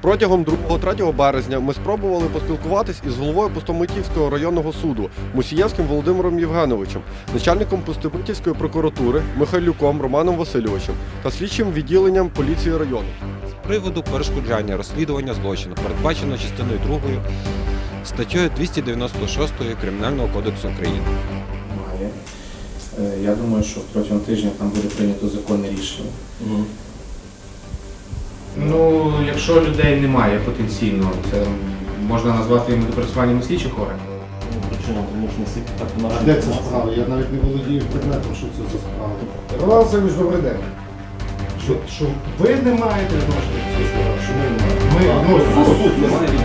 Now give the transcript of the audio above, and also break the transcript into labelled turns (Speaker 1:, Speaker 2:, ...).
Speaker 1: Протягом 2-3 березня ми спробували поспілкуватись із головою Пустомитівського районного суду Мусієвським Володимиром Євгеновичем, начальником Пустомитівської прокуратури Михайлюком Романом Васильовичем та слідчим відділенням поліції району.
Speaker 2: З приводу перешкоджання розслідування злочину передбачено частиною 2 статтєю 296 Кримінального кодексу України.
Speaker 3: Е, я думаю, що протягом тижня там буде прийнято законне рішення. Ну, якщо людей немає потенційно, це можна назвати недопрацюванням слідчих органів.
Speaker 4: Ну, причина, тому
Speaker 5: А де це справа? Я навіть не володію предметом, що це за справа. Роман Васильович, добрий день. Що, що ви не маєте відношення до цієї справи? Що ми не маємо? Ми, ну, ну, суд, суд, суд, суд, суд, суд